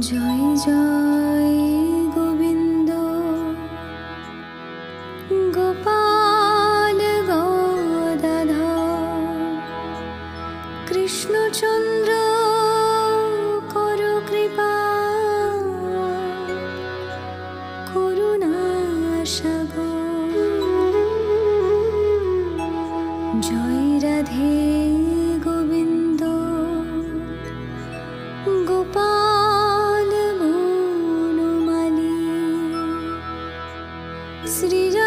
জয় জয় গোবিন্দ। গোপাল গদাধ কৃষ্ণচন্দ্র করো কৃপা। করুণা সাগর। জয় রাধে গো श्रीरा